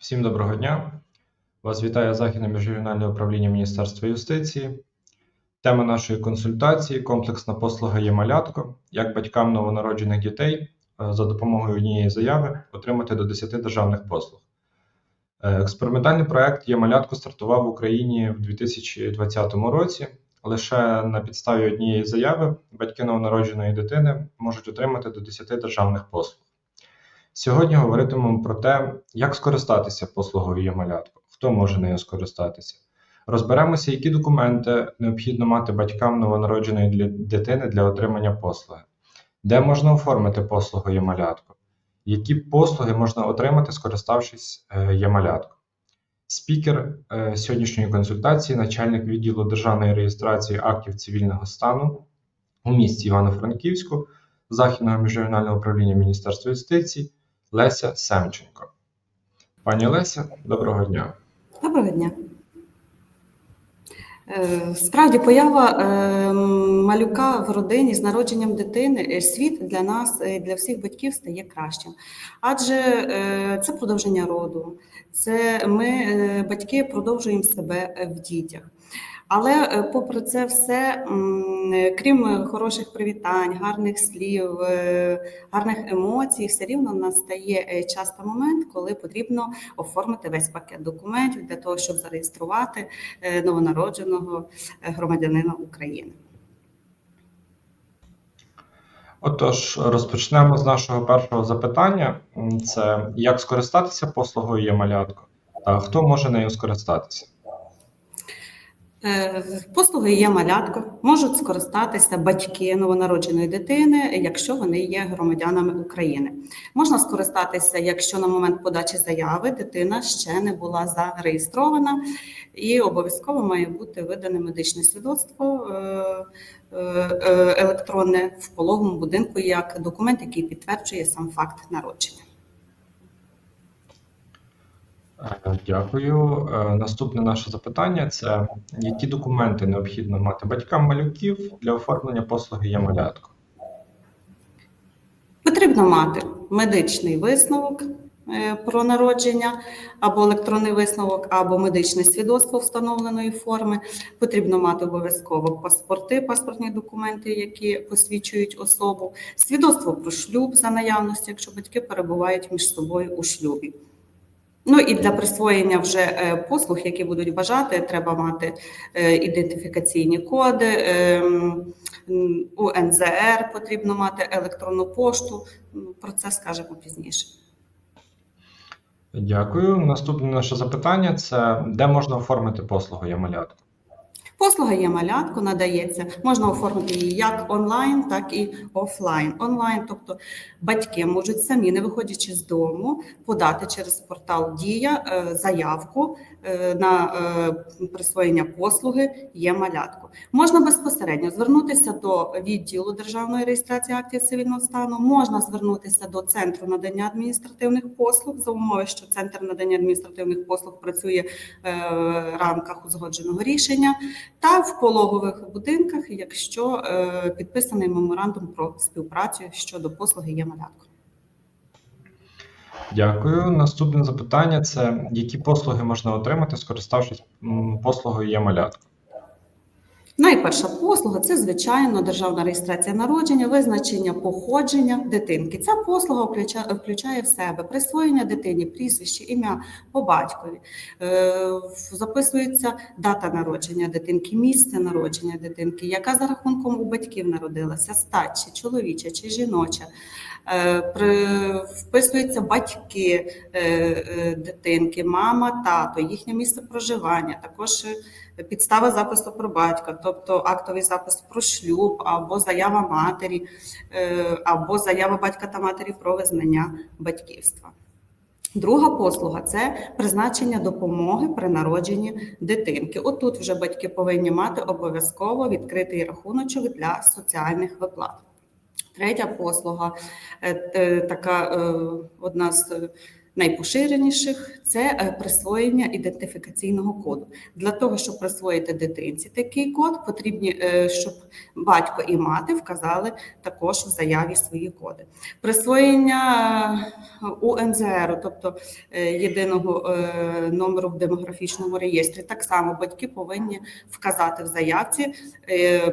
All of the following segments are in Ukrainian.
Всім доброго дня. Вас вітає Західне міжрегіональне управління Міністерства юстиції. Тема нашої консультації комплексна послуга є малятко, як батькам новонароджених дітей е, за допомогою однієї заяви отримати до 10 державних послуг. Е, Експериментальний проект є малятко стартував в Україні в 2020 році. Лише на підставі однієї заяви батьки новонародженої дитини можуть отримати до 10 державних послуг. Сьогодні говоритимемо про те, як скористатися послугою «Є-малятко», хто може нею скористатися. Розберемося, які документи необхідно мати батькам новонародженої дитини для отримання послуги, де можна оформити послугу «Є-малятко», які послуги можна отримати, скориставшись е, «Є-малятко». Спікер е, сьогоднішньої консультації, начальник відділу державної реєстрації актів цивільного стану у місті Івано-Франківську Західного міжрегіонального управління Міністерства юстиції Леся Семченко. Пані Леся, доброго дня. Доброго дня. Е, Справді, поява е, малюка в родині з народженням дитини, е, світ для нас, для всіх батьків стає кращим. Адже це продовження роду, це ми, батьки, продовжуємо себе в дітях. Але е, попри це все, крім хороших привітань, гарних слів, е, гарних емоцій, все рівно настає е, час та момент, коли потрібно оформити весь пакет документів для того, щоб зареєструвати новонародженого громадянина України. Отож, розпочнемо з нашого першого запитання: це як скористатися послугою «Є-малятко» та хто може нею скористатися. Е, Послуги є малятко, можуть скористатися батьки новонародженої дитини, якщо вони є громадянами України. Можна скористатися, якщо на момент подачі заяви дитина ще не була зареєстрована, і обов'язково має бути видане медичне свідоцтво е, е, електронне в пологовому будинку як документ, який підтверджує сам факт народження. Е, Дякую. Е, Наступне наше запитання це які документи необхідно мати батькам малюків для оформлення послуги «Є-малятко». Потрібно мати медичний висновок е, про народження, або електронний висновок, або медичне свідоцтво встановленої форми. Потрібно мати обов'язково паспорти, паспортні документи, які посвідчують особу, свідоцтво про шлюб за наявності, якщо батьки перебувають між собою у шлюбі. Ну і для присвоєння вже е, послуг, які будуть бажати, треба мати е, ідентифікаційні коди, УНЗР у НЗР потрібно мати електронну пошту. Ну, Про це скажемо пізніше. Дякую. Наступне наше запитання це де можна оформити послугу «Є-малятко». Послуга є малятко, надається. Можна оформити її як онлайн, так і офлайн. Онлайн, тобто батьки можуть самі, не виходячи з дому, подати через портал Дія е, заявку е, на е, присвоєння послуги є малятко. Можна безпосередньо звернутися до відділу державної реєстрації актів цивільного стану. Можна звернутися до центру надання адміністративних послуг за умови, що центр надання адміністративних послуг працює в рамках узгодженого рішення та в пологових будинках, якщо е, підписаний меморандум про співпрацю щодо послуги є малятко. Дякую. Наступне запитання це які послуги можна отримати, скориставшись послугою «Є-малятко». Найперша послуга це звичайно державна реєстрація народження, визначення походження дитинки. Ця послуга включає в себе присвоєння дитині, прізвище, ім'я по батькові. Е, Записується дата народження дитинки, місце народження дитинки, яка за рахунком у батьків народилася, стать чоловіча чи жіноча. Е, Вписуються батьки е, дитинки, мама, тато, їхнє місце проживання, також підстава запису про батька, тобто актовий запис про шлюб, або заява матері, е, або заява батька та матері про визнання батьківства. Друга послуга це призначення допомоги при народженні дитинки. Отут вже батьки повинні мати обов'язково відкритий рахуночок для соціальних виплат. Третя послуга е, е, така одна з найпоширеніших це е, присвоєння ідентифікаційного коду. Для того, щоб присвоїти дитинці такий код, потрібні, е, щоб батько і мати вказали також в заяві свої коди. Присвоєння е, УНЗР, тобто єдиного номеру в демографічному реєстрі, так само батьки повинні вказати в заявці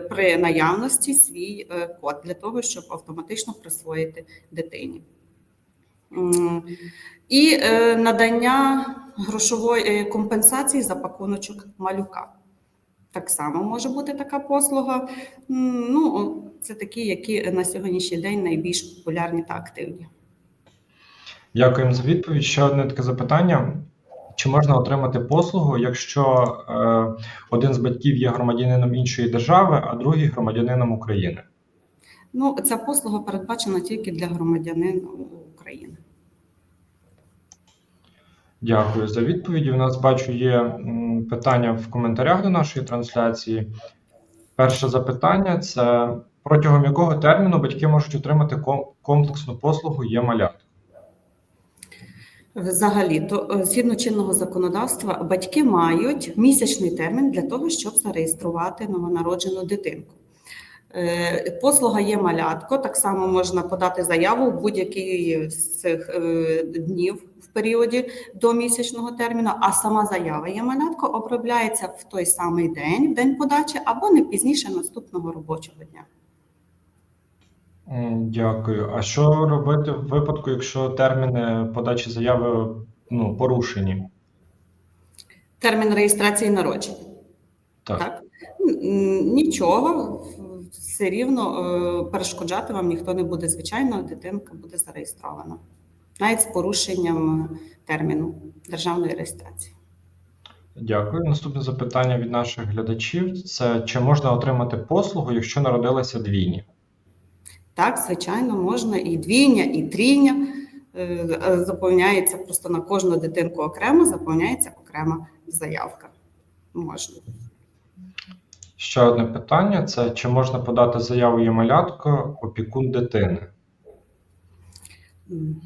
при наявності свій код для того, щоб автоматично присвоїти дитині. І е, надання грошової е, компенсації за пакуночок малюка. Так само може бути така послуга. Ну, це такі, які на сьогоднішній день найбільш популярні та активні. Дякуємо за відповідь. Ще одне таке запитання. Чи можна отримати послугу, якщо е, один з батьків є громадянином іншої держави, а другий громадянином України? Ну, ця послуга передбачена тільки для громадянин України. Дякую за відповіді. У нас бачу є питання в коментарях до нашої трансляції. Перше запитання це протягом якого терміну батьки можуть отримати комплексну послугу є малят? Взагалі, то е, згідно чинного законодавства, батьки мають місячний термін для того, щоб зареєструвати новонароджену дитинку. Е, Послуга є малятко. Так само можна подати заяву в будь-який з цих е, днів в періоді до місячного терміну, а сама заява є малятко обробляється в той самий день, в день подачі, або не пізніше наступного робочого дня. Дякую. А що робити в випадку, якщо терміни подачі заяви ну, порушені? Термін реєстрації народження. Так. Так. Нічого, все рівно е, перешкоджати вам ніхто не буде. Звичайно, дитинка буде зареєстрована. Навіть з порушенням е, терміну державної реєстрації. Дякую. Наступне запитання від наших глядачів: це чи можна отримати послугу, якщо народилися двійні? Так, звичайно, можна і двійня, і трійня. Е, Заповняється просто на кожну дитинку окремо, заповняється окрема заявка. Можна. Ще одне питання: це чи можна подати заяву є опікун дитини?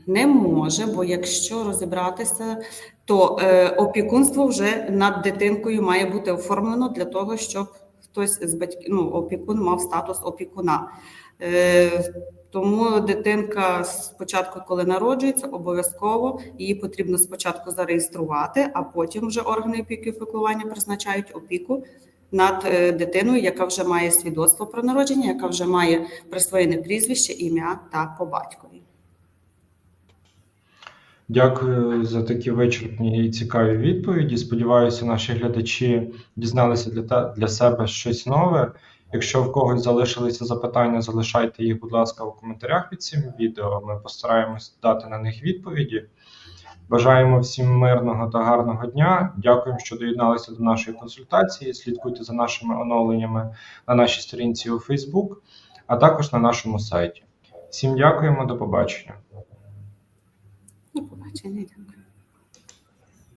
Не може, бо якщо розібратися, то е, опікунство вже над дитинкою має бути оформлено для того, щоб хтось з батьків, ну, опікун мав статус опікуна. Е, тому дитинка спочатку, коли народжується, обов'язково її потрібно спочатку зареєструвати, а потім вже органи опіки і піклування призначають опіку над е, дитиною, яка вже має свідоцтво про народження, яка вже має присвоєне прізвище, ім'я та по батькові. Дякую за такі вичерпні і цікаві відповіді. Сподіваюся, наші глядачі дізналися для, те- для себе щось нове. Якщо в когось залишилися запитання, залишайте їх, будь ласка, у коментарях під цим відео. Ми постараємось дати на них відповіді. Бажаємо всім мирного та гарного дня. Дякуємо, що доєдналися до нашої консультації. Слідкуйте за нашими оновленнями на нашій сторінці у Facebook, а також на нашому сайті. Всім дякуємо, до побачення. До побачення.